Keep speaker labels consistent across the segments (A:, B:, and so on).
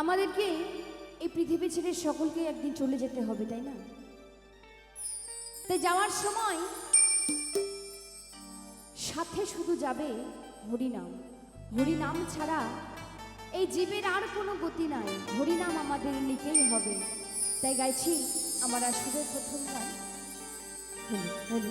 A: আমাদেরকে এই পৃথিবী ছেড়ে সকলকে একদিন চলে যেতে হবে, তাই না? তাই যাওয়ার সময় সাথে শুধু যাবে হরিনাম। হরিনাম ছাড়া এই জীবের আর কোনো গতি নাই। হরিনাম আমাদের নিতেই হবে। তাই গাইছি, আমার আসলে প্রথম গান হরি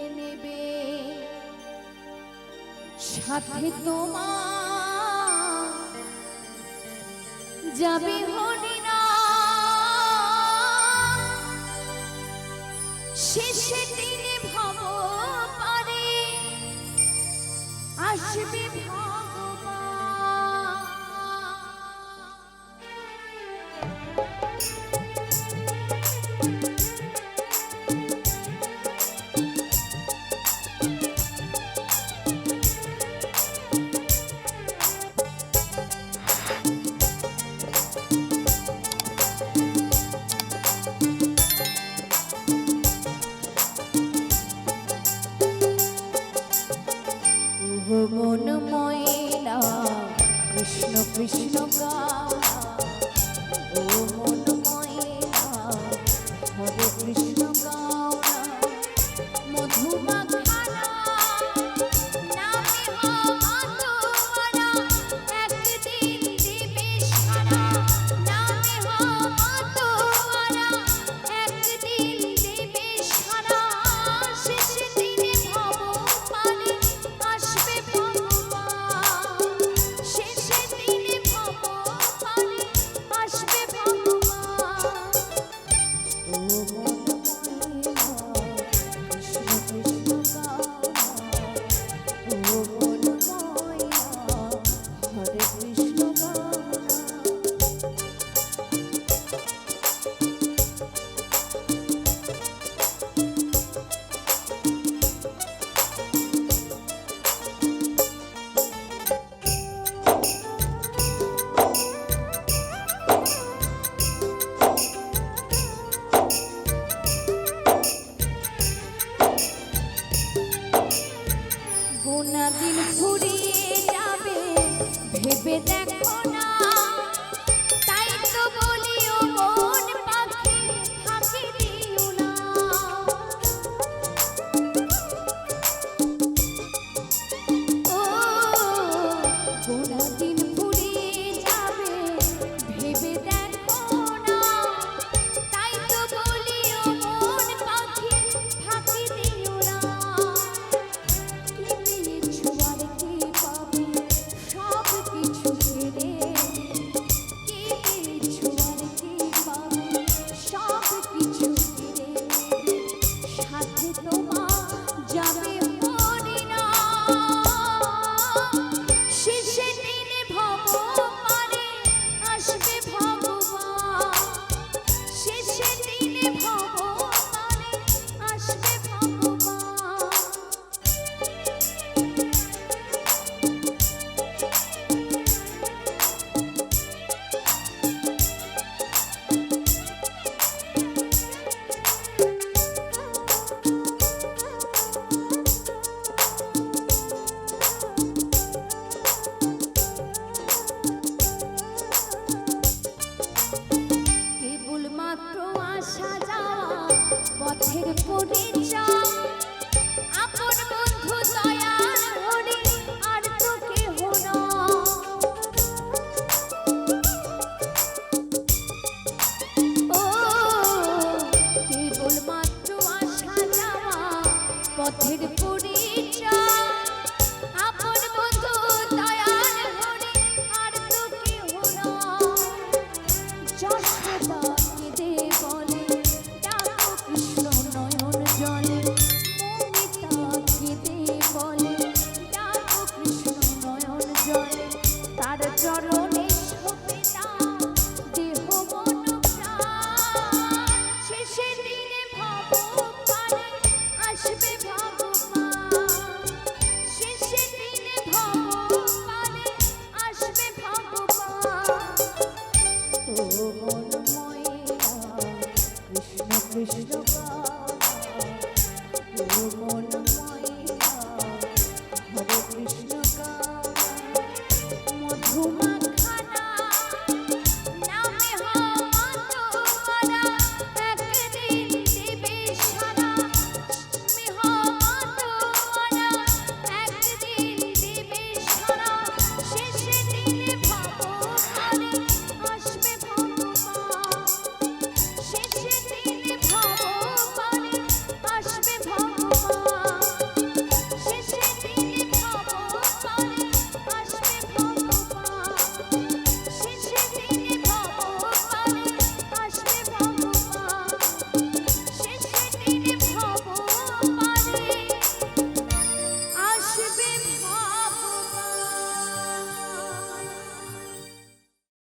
A: সাথে তোমার যাবে হরিনা শেষে দিনে ভাব পারে আসবে ভগবান মন ময়না কৃষ্ণ কৃষ্ণ গানা। Lee. পথের পরিচয়।